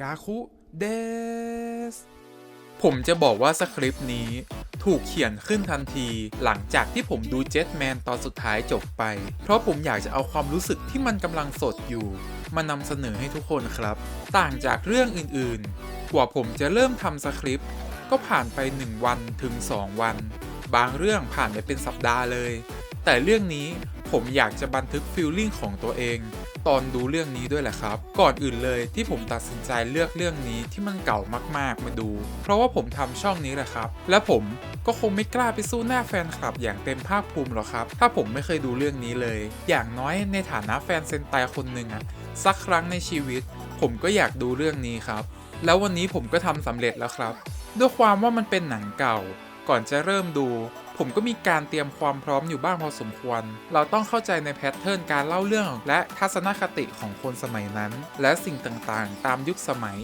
กาคุเดสผมจะบอกว่าสคริปต์นี้ถูกเขียนขึ้นทันทีหลังจากที่ผมดูเจ็ตแมนตอนสุดท้ายจบไป เพราะผมอยากจะเอาความรู้สึกที่มันกำลังสดอยู่ มานำเสนอให้ทุกคนครับ ต่างจากเรื่องอื่นๆ กว่าผมจะเริ่มทำสคริปต์ก็ผ่านไป 1 วันถึง 2 วัน บางเรื่องผ่านไปเป็นสัปดาห์เลย แต่เรื่องนี้ผมอยากจะบันทึกฟีลลิ่งของตัวเอง ตอนดูเรื่องนี้ด้วยแหละครับ ก่อนอื่นเลยที่ผมตัดสินใจเลือกเรื่องนี้ที่มันเก่ามากๆมาดู เพราะว่าผมทำช่องนี้แหละครับ และผมก็คงไม่กล้าไปสู้หน้าแฟนคลับอย่างเต็มภาคภูมิหรอกครับ ถ้าผมไม่เคยดูเรื่องนี้เลย อย่างน้อยในฐานะแฟนเซนไตคนหนึ่งอะสักครั้งในชีวิต ผมก็อยากดูเรื่องนี้ครับ แล้ววันนี้ผมก็ทำสำเร็จแล้วครับ ด้วยความว่ามันเป็นหนังเก่า ก่อนจะเริ่มดู ผมก็มีการเตรียมความพร้อมอยู่บ้างพอสมควร เราต้องเข้าใจในแพทเทิร์นการเล่าเรื่องและทัศนคติของคนสมัยนั้น และสิ่งต่างๆ ตามยุคสมัย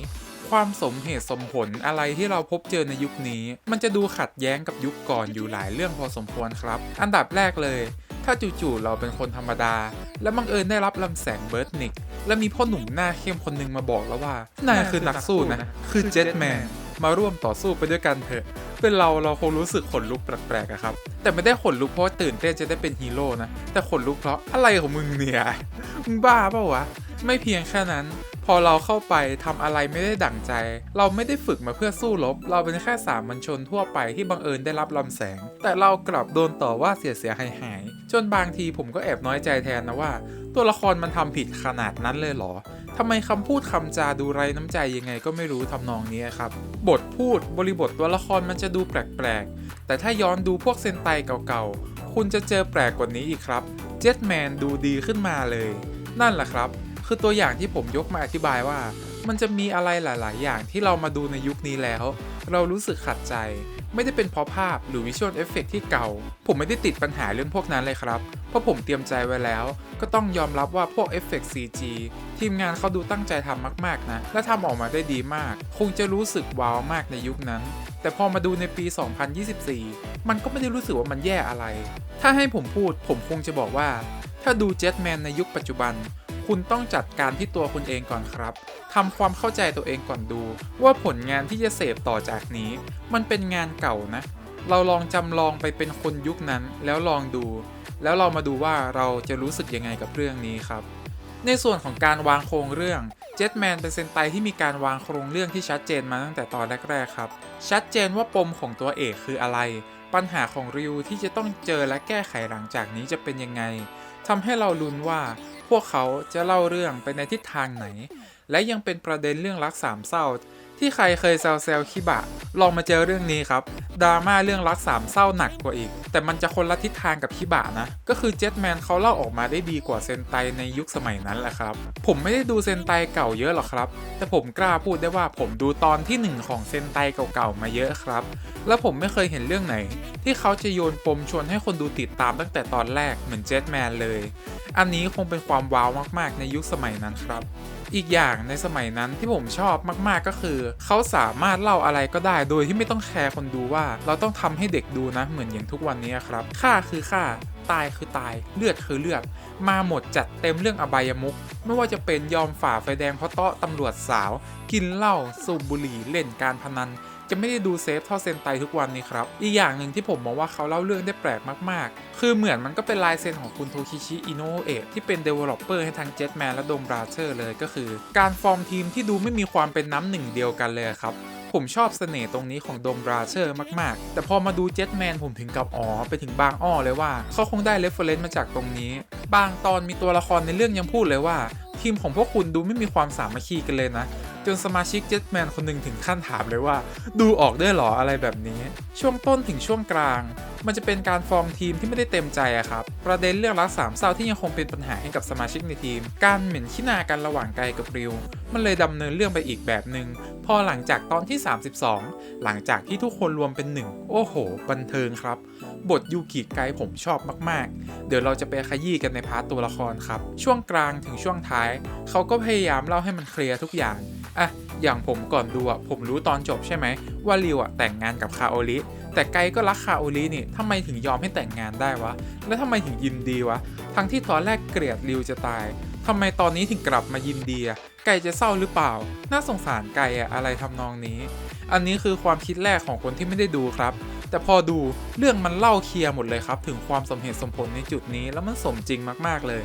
ความสมเหตุสมผลอะไรที่เราพบเจอในยุคนี้ มันจะดูขัดแย้งกับยุคก่อนอยู่หลายเรื่องพอสมควรครับ อันดับแรกเลยถ้าจู่ๆเราเป็นคนธรรมดา และบังเอิญได้รับลำแสงเบิร์ดนิก และมีพ่อหนุ่มหน้าเข้มคนหนึงมาบอกแล้วว่านายคือนักสู้นะ คือเจ็ตแมนมาร่วมต่อสู้ไปด้วยกันเถอะ เป็นเราเราคงรู้สึกขนลุกแปลกๆอะครับ แต่ไม่ได้ขนลุกเพราะตื่นเต้นจะได้เป็นฮีโร่นะ แต่ขนลุกเพราะอะไรของมึงเนี่ยมึงบ้าเปล่าวะ ไม่เพียงแค่นั้น พอเราเข้าไปทำอะไรไม่ได้ดั่งใจ เราไม่ได้ฝึกมาเพื่อสู้รบ เราเป็นแค่สามัญชนทั่วไปที่บังเอิญได้รับลำแสง แต่เรากลับโดนต่อว่าเสียเสียหายหายจนบางทีผมก็แอบน้อยใจแทนนะว่า ตัวละครมันทำผิดขนาดนั้นเลยเหรอ ทำไมคำพูดคำจาดูไร้น้ำใจยังไงก็ไม่รู้ทำนองนี้ครับ บทพูดบริบทตัวละครมันจะดูแปลกๆ แต่ถ้าย้อนดูพวกเซนไตเก่าๆ คุณจะเจอแปลกกว่านี้อีกครับเจ็ตแมนดูดีขึ้นมาเลย นั่นแหละครับ คือตัวอย่างที่ผมยกมาอธิบายว่า มันจะมีอะไรหลาย ๆ อย่างที่เรามาดูในยุคนี้แล้ว เรารู้สึกขัดใจ ไม่ได้เป็นเพราะภาพหรือวิชวลเอฟเฟกที่เก่า ผมไม่ได้ติดปัญหาเรื่องพวกนั้นเลยครับ เพราะผมเตรียมใจไว้แล้ว ก็ต้องยอมรับว่าพวกเอฟเฟกต์ CG ทีมงานเขาดูตั้งใจทำมากๆนะ และทำออกมาได้ดีมาก คงจะรู้สึกว้าวมากในยุคนั้น แต่พอมาดูในปี 2024 มันก็ไม่ได้รู้สึกว่ามันแย่อะไร ถ้าให้ผมพูดผมคงจะบอกว่า ถ้าดูเจ็ตแมนในยุคปัจจุบันคุณต้องจัดการที่ตัวคุณเองก่อนครับ ทำความเข้าใจตัวเองก่อนดู ว่าผลงานที่จะเสพต่อจากนี้ มันเป็นงานเก่านะ เราลองจำลองไปเป็นคนยุคนั้นแล้วลองดู แล้วเรามาดูว่าเราจะรู้สึกยังไงกับเรื่องนี้ครับ ในส่วนของการวางโครงเรื่องเจ็ตแมนเป็นเซนไตที่มีการวางโครงเรื่องที่ชัดเจนมาตั้งแต่ตอนแรกๆครับ ชัดเจนว่าปมของตัวเอกคืออะไร ปัญหาของริวที่จะต้องเจอและแก้ไขหลังจากนี้จะเป็นยังไงทำให้เราลุ้นว่าพวกเขาจะเล่าเรื่องไปในทิศทางไหน และยังเป็นประเด็นเรื่องรักสามเศร้า ที่ใครเคยแซวแซวคิบะ ลองมาเจอเรื่องนี้ครับดราม่าเรื่องรักสามเศร้าหนักกว่าอีก แต่มันจะคนละทิศทางกับคิบะนะ ก็คือเจ็ตแมนเขาเล่าออกมาได้ดีกว่าเซนไตในยุคสมัยนั้นแหละครับ ผมไม่ได้ดูเซนไตเก่าเยอะหรอกครับ แต่ผมกล้าพูดได้ว่าผมดูตอนที่หนึ่งของเซนไตเก่าๆมาเยอะครับ แล้วผมไม่เคยเห็นเรื่องไหน ที่เขาจะโยนปมชวนให้คนดูติดตามตั้งแต่ตอนแรกเหมือนเจ็ตแมนเลย อันนี้คงเป็นความว้าวมากๆในยุคสมัยนั้นครับ อีกอย่างในสมัยนั้นที่ผมชอบมากๆก็คือ เขาสามารถเล่าอะไรก็ได้ โดยที่ไม่ต้องแคร์คนดูว่า เราต้องทำให้เด็กดูนะ เหมือนอย่างทุกวันนี้ครับค่าคือค่าตายคือตายเลือดคือเลือด มาหมดจัดเต็มเรื่องอบายมุก ไม่ว่าจะเป็นยอมฝ่าไฟแดงเพราะเตาะตำรวจสาว กินเหล้าสูบบุหรี่เล่นการพนัน จะไม่ได้ดูเซฟเท่าเซนไตทุกวันนี้ครับ อีกอย่างหนึ่งที่ผมมองว่าเขาเล่าเรื่องได้แปลกมากๆ คือเหมือนมันก็เป็นลายเซ็นของคุณโทคิชิอิโนเอะที่เป็น Developer ให้ทั้ง Jetman และ Dome Brother เลยก็คือ การฟอร์มทีมที่ดูไม่มีความเป็นน้ำหนึ่งเดียวกันเลยครับผมชอบเสน่ห์ตรงนี้ของ Dome Brother มาก ๆ แต่พอมาดู Jetman ผมถึงกับอ๋อไปถึงบางอ้อเลยว่า เขาคงได้ reference มาจากตรงนี้ บางตอนมีตัวละครในเรื่องยังพูดเลยว่า ทีมของพวกคุณดูไม่มีความสามัคคีกันเลยนะ จนสมาชิกเจ็ตแมนคนหนึ่งถึงขั้นถามเลยว่า ดูออกได้หรออะไรแบบนี้ ช่วงต้นถึงช่วงกลาง มันจะเป็นการฟอร์มทีมที่ไม่ได้เต็มใจอะครับ ประเด็นเรื่องรักสามเศร้าที่ยังคงเป็นปัญหาให้กับสมาชิกในทีม การเหม็นขี้นากันระหว่างไกลกับริว มันเลยดำเนินเรื่องไปอีกแบบหนึ่ง อหลังจากตอนที่ 32 หลังจากที่ทุกคนรวมเป็นหนึ่ง โอ้โห บันเทิงครับ บทยูกิไกผมชอบมากๆ เดี๋ยวเราจะไปขยี้กันในพาร์ตตัวละครครับ ช่วงกลางถึงช่วงท้าย เขาก็พยายามเล่าให้มันเคลียร์ทุกอย่างอะอย่างผมก่อนดูอะผมรู้ตอนจบใช่ไหมว่าริวอะแต่งงานกับคาโอริแต่ไกก็รักคาโอรินี่ทำไมถึงยอมให้แต่งงานได้วะ แล้วทำไมถึงยินดีวะ ทั้งที่ตอนแรกเกลียดริวจะตาย ทำไมตอนนี้ถึงกลับมายินดีอะไก่จะเศร้าหรือเปล่า น่าสงสารไก่อะอะไรทำนองนี้ อันนี้คือความคิดแรกของคนที่ไม่ได้ดูครับ แต่พอดูเรื่องมันเล่าเคลียร์หมดเลยครับ ถึงความสมเหตุสมผลในจุดนี้แล้วมันสมจริงมากๆเลย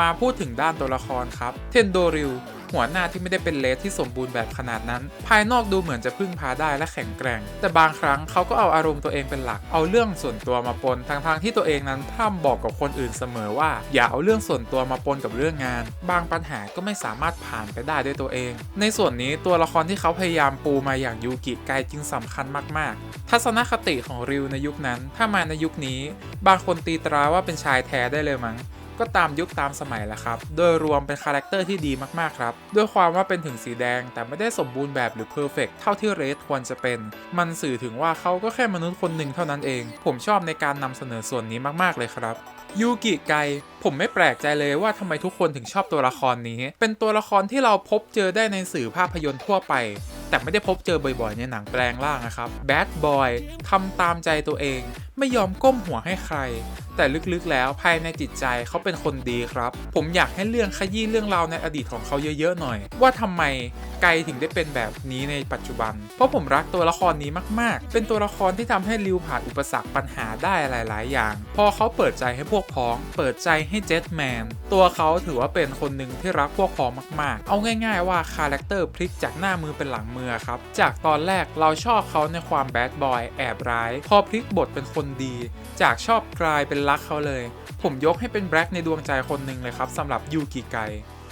มาพูดถึงด้านตัวละครครับ เทนโดริล หัวหน้าที่ไม่ได้เป็นเลสที่สมบูรณ์แบบขนาดนั้น ภายนอกดูเหมือนจะพึ่งพาได้และแข็งแกร่ง แต่บางครั้งเขาก็เอาอารมณ์ตัวเองเป็นหลัก เอาเรื่องส่วนตัวมาปนทางทางๆที่ตัวเองนั้นพร่ำบอกกับคนอื่นเสมอว่า อย่าเอาเรื่องส่วนตัวมาปนกับเรื่องงาน บางปัญหาก็ไม่สามารถผ่านไปได้ด้วยตัวเอง ในส่วนนี้ตัวละครที่เขาพยายามปูมาอย่างยูกิไกจึงสำคัญมากๆ ทัศนคติของริวในยุคนั้น ถ้ามาในยุคนี้ บางคนตีตราว่าเป็นชายแท้ได้เลยมั้ง ก็ตามยุคตามสมัยแหละครับ โดยรวมเป็นคาแรคเตอร์ที่ดีมากๆครับ ด้วยความว่าเป็นถึงสีแดงแต่ไม่ได้สมบูรณ์แบบหรือเพอร์เฟกเท่าที่เรสควรจะเป็น มันสื่อถึงว่าเขาก็แค่มนุษย์คนหนึ่งเท่านั้นเอง ผมชอบในการนำเสนอส่วนนี้มากๆเลยครับยูกิไก ผมไม่แปลกใจเลยว่าทำไมทุกคนถึงชอบตัวละครนี้ เป็นตัวละครที่เราพบเจอได้ในสื่อภาพยนตร์ทั่วไป แต่ไม่ได้พบเจอบ่อยๆ ในหนังแปลงร่างนะครับแบดบอยทำตามใจตัวเองไม่ยอมก้มหัวให้ใคร แต่ลึกๆแล้วภายในจิตใจเขาเป็นคนดีครับ ผมอยากให้เรื่องขยี้เรื่องราวในอดีตของเขาเยอะๆหน่อย ว่าทำไมไกถึงได้เป็นแบบนี้ในปัจจุบัน เพราะผมรักตัวละครนี้มากๆ เป็นตัวละครที่ทำให้ริวผ่านอุปสรรคปัญหาได้หลายๆ อย่าง พอเขาเปิดใจให้พวกพ้อง เปิดใจให้เจ็ตแมน ตัวเขาถือว่าเป็นคนหนึ่งที่รักพวกพ้องมากๆ เอาง่าย ๆ ว่าคาแรคเตอร์พลิกจากหน้ามือเป็นหลังมือครับ จากตอนแรกเราชอบเขาในความแบดบอยแอบร้าย พอพลิกบทเป็นคนดี จากชอบกลายเป็นรักเขาเลย ผมยกให้เป็นแบล็กในดวงใจคนหนึ่งเลยครับสำหรับยูกิไก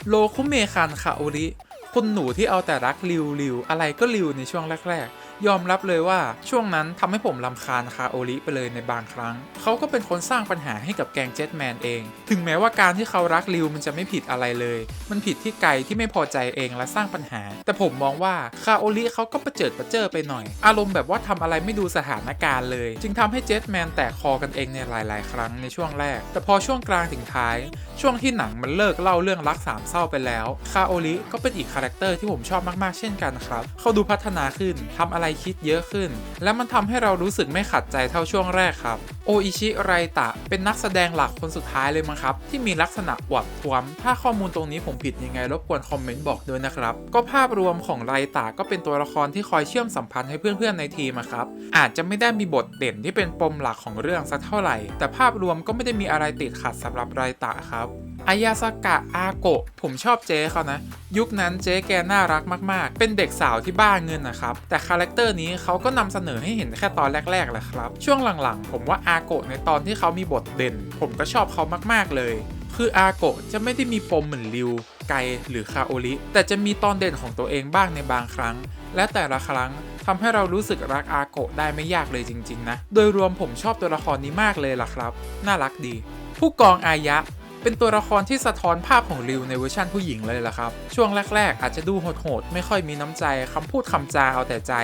โลคุเมคันคาโอริคุณหนูที่เอาแต่รักริวริวอะไรก็ริวในช่วงแรกๆ ยอมรับเลยว่าช่วงนั้นทำให้ผมลำคาญคาโอริไปเลยในบางครั้ง เขาก็เป็นคนสร้างปัญหาให้กับแกงเจ็ตแมนเอง ถึงแม้ว่าการที่เขารักริวมันจะไม่ผิดอะไรเลย มันผิดที่ไกที่ไม่พอใจเองและสร้างปัญหา แต่ผมมองว่าคาโอริเขาก็ประเจิดประเจอไปหน่อย อารมณ์แบบว่าทำอะไรไม่ดูสถานการณ์เลย จึงทำให้เจ็ตแมนแตกคอกันเองในหลาย ๆ ครั้งในช่วงแรก แต่พอช่วงกลางถึงท้าย ช่วงที่หนังมันเลิกเล่าเรื่องรักสามเศร้าไปแล้วคาโอริก็เป็นอีกคาแรคเตอร์ที่ผมชอบมาก ๆ เช่นกันครับ เขาดูพัฒนาขึ้นทำอะไรคิดเยอะขึ้น และมันทำให้เรารู้สึกไม่ขัดใจเท่าช่วงแรกครับ โออิชิไรตะ เป็นนักแสดงหลักคนสุดท้ายเลยมั้งครับ ที่มีลักษณะอวบท้วม ถ้าข้อมูลตรงนี้ผมผิดยังไงรบกวนคอมเมนต์บอกด้วยนะครับ ก็ภาพรวมของไรตะก็เป็นตัวละครที่คอยเชื่อมสัมพันธ์ให้เพื่อนๆในทีมครับ อาจจะไม่ได้มีบทเด่นที่เป็นปมหลักของเรื่องสักเท่าไหร่ แต่ภาพรวมก็ไม่ได้มีอะไรติดขัดสำหรับไรตะครับ อายาสกะอาโกะผมชอบเจ๊เขานะ ยุคนั้นเจ๊แกน่ารักมาก ๆ เป็นเด็กสาวที่บ้าเงินนะครับ แต่คาแรคเตอร์นี้เขาก็นำเสนอให้เห็นแค่ตอนแรกๆแหละครับ ช่วงหลังๆ ผมว่าอาโกะในตอนที่เขามีบทเด่น ผมก็ชอบเขามากๆเลย คืออาโกะจะไม่ได้มีปมเหมือนริวไกหรือคาโอริแต่จะมีตอนเด่นของตัวเองบ้างในบางครั้ง และแต่ละครั้งทำให้เรารู้สึกรักอาโกะได้ไม่ยากเลยจริง ๆ นะ โดยรวมผมชอบตัวละครนี้มากเลยล่ะครับ น่ารักดี ผู้กองอายะ เป็นตัวละครที่สะท้อนภาพของริวในเวอร์ชั่นผู้หญิงเลยล่ะครับ ช่วงแรกๆ อาจจะดูโหดๆ ไม่ค่อยมีน้ำใจคำพูดคำจาเอาแต่ใจ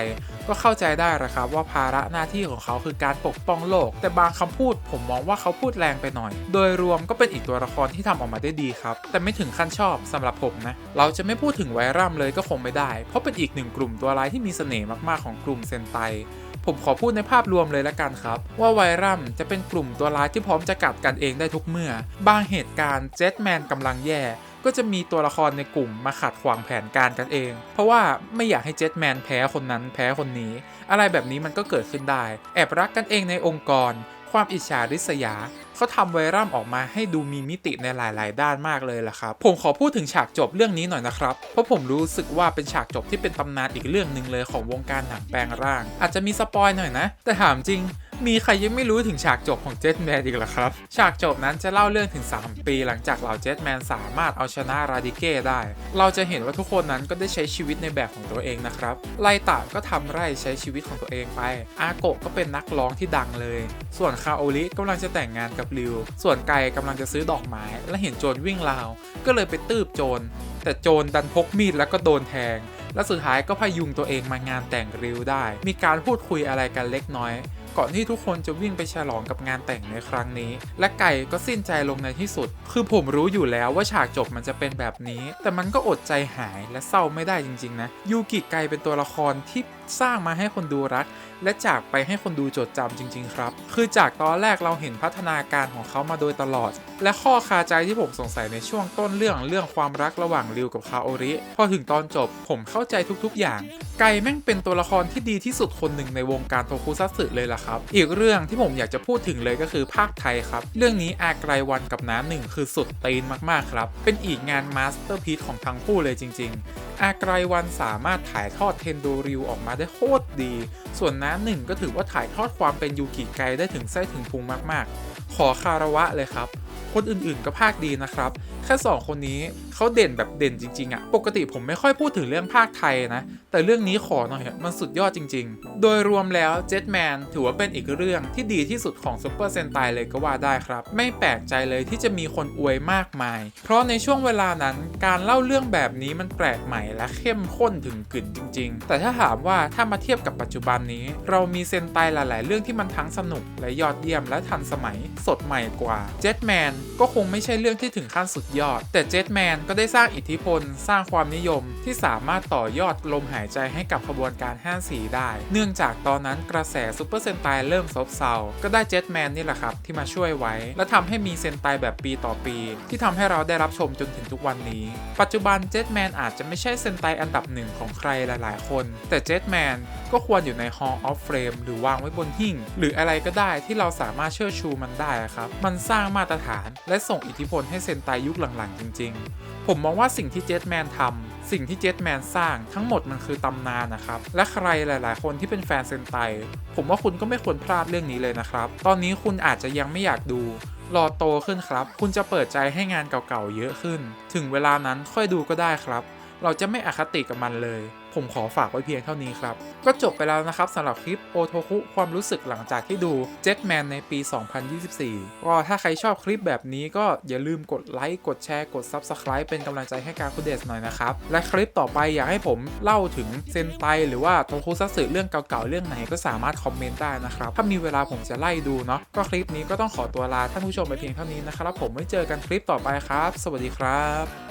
ก็เข้าใจได้ละครับว่าภาระหน้าที่ของเขาคือการปกป้องโลก แต่บางคำพูดผมมองว่าเขาพูดแรงไปหน่อย โดยรวมก็เป็นอีกตัวละครที่ทำออกมาได้ดีครับ แต่ไม่ถึงขั้นชอบสำหรับผมนะ เราจะไม่พูดถึงไวรัมเลยก็คงไม่ได้ เพราะเป็นอีกหนึ่งกลุ่มตัวร้ายที่มีเสน่ห์มากๆของกลุ่มเซนไต ผมขอพูดในภาพรวมเลยละกันครับ ว่าไวรัมจะเป็นกลุ่มตัวร้ายที่พร้อมจะกัดกันเองได้ทุกเมื่อ บางเหตุการณ์เจ็ตแมนกำลังแย่ก็จะมีตัวละครในกลุ่มมาขัดขวางแผนการกันเอง เพราะว่าไม่อยากให้เจ็ตแมนแพ้คนนั้นแพ้คนนี้ อะไรแบบนี้มันก็เกิดขึ้นได้ แอบรักกันเองในองค์กร ความอิจฉาริษยา เขาทำไวรัมออกมาให้ดูมีมิติในหลาย ๆ ด้านมากเลยล่ะครับ ผมขอพูดถึงฉากจบเรื่องนี้หน่อยนะครับ เพราะผมรู้สึกว่าเป็นฉากจบที่เป็นตำนานอีกเรื่องหนึ่งเลยของวงการหนังแปลงร่าง อาจจะมีสปอยหน่อยนะ แต่ถามจริง มีใครยังไม่รู้ถึงฉากจบของเจ็ตแมนอีกเหรอครับ ฉากจบนั้นจะเล่าเรื่องถึง 3 ปีหลังจากเหล่าเจ็ตแมนสามารถเอาชนะราดิเก้ได้ เราจะเห็นว่าทุกคนนั้นก็ได้ใช้ชีวิตในแบบของตัวเองนะครับ ไลตะก็ทำไร่ใช้ชีวิตของตัวเองไป อาโกะก็เป็นนักร้องที่ดังเลย ส่วนคาโอริกำลังจะแต่งงานกับริว ส่วนไกกำลังจะซื้อดอกไม้ และเห็นโจรวิ่งราว ก็เลยไปตืบโจร แต่โจรดันพกมีดแล้วก็โดนแทงและสุดท้ายก็พยุงตัวเองมางานแต่งริวได้ มีการพูดคุยอะไรกันเล็กน้อย ก่อนที่ทุกคนจะวิ่งไปฉลองกับงานแต่งในครั้งนี้ และไก่ก็สิ้นใจลงในที่สุด คือผมรู้อยู่แล้วว่าฉากจบมันจะเป็นแบบนี้ แต่มันก็อดใจหายและเศร้าไม่ได้จริง ๆ นะยูกิไกเป็นตัวละครที่สร้างมาให้คนดูรัก และจากไปให้คนดูจดจำจริง ๆ ครับ คือจากตอนแรกเราเห็นพัฒนาการของเขามาโดยตลอด และข้อคาใจที่ผมสงสัยในช่วงต้นเรื่องเรื่องความรักระหว่างริวกับคาโอริ พอถึงตอนจบผมเข้าใจทุกๆ อย่าง ไกแม่งเป็นตัวละครที่ดีที่สุดคนหนึ่งในวงการโทคุซัตสึเลยล่ะครับอีกเรื่องที่ผมอยากจะพูดถึงเลยก็คือภาคไทยครับ เรื่องนี้อาไกรวันกับน้ำหนึ่งคือสุดตีนมากๆครับ เป็นอีกงานมาสเตอร์พีซของทั้งคู่เลยจริง ๆ อาไกรวันสามารถถ่ายทอดเทนโดริวออกมาได้โคตรดี ส่วนน้ำหนึ่งก็ถือว่าถ่ายทอดความเป็นยูกิไกได้ถึงไส้ถึงพุงมากๆ ขอคาระวะเลยครับ คนอื่นๆก็ภาคดีนะครับ แค่สองคนนี้เขาเด่นแบบเด่นจริงๆอะปกติผมไม่ค่อยพูดถึงเรื่องภาคไทยนะ แต่เรื่องนี้ขอหน่อยมันสุดยอดจริง ๆ โดยรวมแล้ว Jetman ถือว่าเป็นอีกเรื่องที่ดีที่สุดของ Super Sentai เลยก็ว่าได้ครับ ไม่แปลกใจเลยที่จะมีคนอวยมากมาย เพราะในช่วงเวลานั้นการเล่าเรื่องแบบนี้มันแปลกใหม่และเข้มข้นถึงกึ่นจริง ๆ แต่ถ้าถามว่าถ้ามาเทียบกับปัจจุบันนี้ เรามีเซนไตหลาย ๆ เรื่องที่มันทั้งสนุกและยอดเยี่ยมและทันสมัยสดใหม่กว่า Jetman ก็คงไม่ใช่เรื่องที่ถึงขั้นสุดยอด แต่ Jetman ก็ได้สร้างอิทธิพล สร้างความนิยมที่สามารถต่อยอดลมหายใจให้กับขบวนการ 5 สีได้ เนื่องจากตอนนั้นกระแสซูเปอร์เซนไตเริ่มซบเซา ก็ได้ Jetman นี่แหละครับที่มาช่วยไว้ และทำให้มีเซนไตแบบปีต่อปี ที่ทำให้เราได้รับชมจนถึงทุกวันนี้ ปัจจุบัน Jetman อาจจะไม่ใช่เซนไตอันดับหนึ่งของใครหลาย ๆ คน แต่ Jetman ก็ควรอยู่ใน Hall of Fame หรือวางไว้บนหิ้งหรืออะไรก็ได้ที่เราสามารถเชิดชูมันได้ครับ มันสร้างมาตรฐานและส่งอิทธิพลให้เซนไตยุคหลังๆ จริง ๆ ผมมองว่าสิ่งที่ Jetman ทำสิ่งที่ Jetman สร้างทั้งหมดมันคือตำนานนะครับ และใครหลาย ๆ คนที่เป็นแฟนเซนไตผมว่าคุณก็ไม่ควรพลาดเรื่องนี้เลยนะครับ ตอนนี้คุณอาจจะยังไม่อยากดูรอโตขึ้นครับ คุณจะเปิดใจให้งานเก่าๆเยอะขึ้น ถึงเวลานั้นค่อยดูก็ได้ครับ เราจะไม่อคติกับมันเลย ผมขอฝากไว้เพียงเท่านี้ครับ ก็จบไปแล้วนะครับสำหรับคลิปโอโทคุความรู้สึกหลังจากที่ดู Jetman ในปี 2024 ก็ถ้าใครชอบคลิปแบบนี้ก็อย่าลืมกดไลค์กดแชร์กด Subscribe เป็นกำลังใจให้การคุเดสหน่อยนะครับ และคลิปต่อไปอยากให้ผมเล่าถึงเซนไตหรือว่าโทคุซัตสึเรื่องเก่าๆเรื่องไหนก็สามารถคอมเมนต์ได้นะครับ ถ้ามีเวลาผมจะไล่ดูเนาะก็คลิปนี้ก็ต้องขอตัวลาท่านผู้ชมไปเพียงเท่านี้นะครับ ผมไว้เจอกันคลิปต่อไปครับ สวัสดีครับ